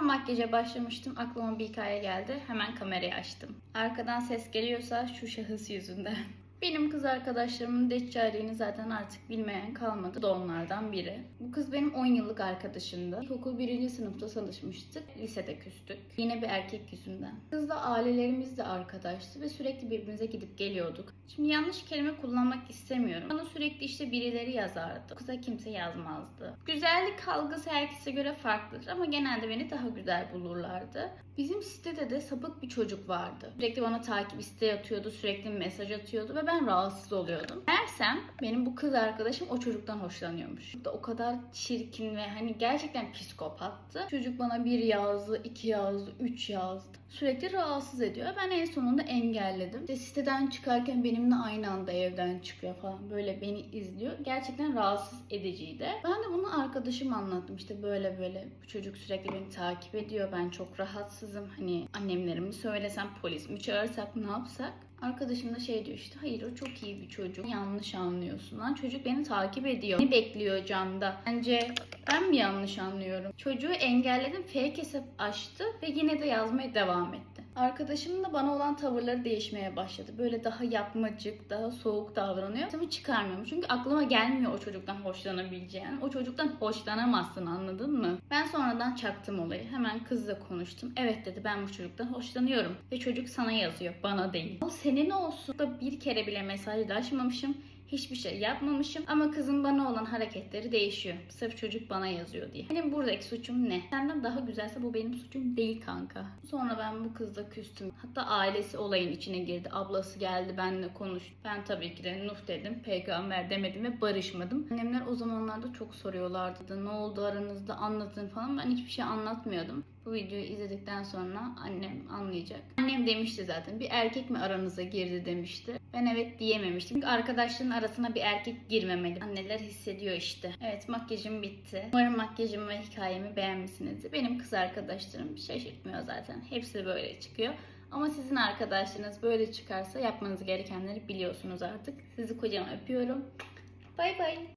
Tam makyaja başlamıştım. Aklıma bir hikaye geldi. Hemen kamerayı açtım. Arkadan ses geliyorsa şu şahıs yüzünden. Benim kız arkadaşlarımın deccalliğini zaten artık bilmeyen kalmadı. Da onlardan biri. Bu kız benim 10 yıllık arkadaşımdı. İlkokul 1. sınıfta tanışmıştık. Lisede küstük. Yine bir erkek yüzünden. Kızla ailelerimiz de arkadaştı ve sürekli birbirimize gidip geliyorduk. Şimdi yanlış kelime kullanmak istemiyorum. Bana sürekli işte birileri yazardı. Kıza kimse yazmazdı. Güzellik algısı herkese göre farklıdır ama genelde beni daha güzel bulurlardı. Bizim sitede de sapık bir çocuk vardı. Sürekli bana takip isteği atıyordu, sürekli mesaj atıyordu ve ben rahatsız oluyordum. Meğersem benim bu kız arkadaşım o çocuktan hoşlanıyormuş. O kadar çirkin ve hani gerçekten psikopattı. Çocuk bana bir yazdı, iki yazdı, üç yazdı. Sürekli rahatsız ediyor. Ben en sonunda engelledim. İşte siteden çıkarken benimle aynı anda evden çıkıyor falan. Böyle beni izliyor. Gerçekten rahatsız ediciydi. Ben de bunu arkadaşıma anlattım. İşte böyle böyle bu çocuk sürekli beni takip ediyor. Ben çok rahatsızım. Hani annemlere mi söylesem, polis mi çağırsak, ne yapsak? Arkadaşım da şey diyor işte hayır o çok iyi bir çocuk. Yanlış anlıyorsun lan. Çocuk beni takip ediyor. Ne bekliyor camda? Bence ben mi yanlış anlıyorum? Çocuğu engelledim. Fake hesap açtı ve yine de yazmaya devam etti. Arkadaşımın da bana olan tavırları değişmeye başladı. Böyle daha yapmacık, daha soğuk davranıyor. Sesimi çıkarmıyorum. Çünkü aklıma gelmiyor o çocuktan hoşlanabileceğin. O çocuktan hoşlanamazsın anladın mı? Ben sonradan çaktım olayı. Hemen kızla konuştum. Evet dedi ben bu çocuktan hoşlanıyorum. Ve çocuk sana yazıyor. Bana değil. O senin olsun. Da bir kere bile mesajlaşmamışım. Hiçbir şey yapmamışım ama kızın bana olan hareketleri değişiyor. Sırf çocuk bana yazıyor diye. Benim buradaki suçum ne? Senden daha güzelse bu benim suçum değil kanka. Sonra ben bu kızla küstüm. Hatta ailesi olayın içine girdi. Ablası geldi benimle konuştu. Ben tabii ki de Nuh dedim. Peygamber demedim ve barışmadım. Annemler o zamanlarda çok soruyorlardı. Ne oldu aranızda anlatın falan. Ben hiçbir şey anlatmıyordum. Bu videoyu izledikten sonra annem anlayacak. Annem demişti zaten bir erkek mi aranıza girdi demişti. Ben evet diyememiştim. Çünkü arkadaşların arasına bir erkek girmemeli. Anneler hissediyor işte. Evet makyajım bitti. Umarım makyajımı ve hikayemi beğenmişsinizdir. Benim kız arkadaşlarım şaşırtmıyor zaten. Hepsi böyle çıkıyor. Ama sizin arkadaşlarınız böyle çıkarsa yapmanız gerekenleri biliyorsunuz artık. Sizi kocaman öpüyorum. Bay bay.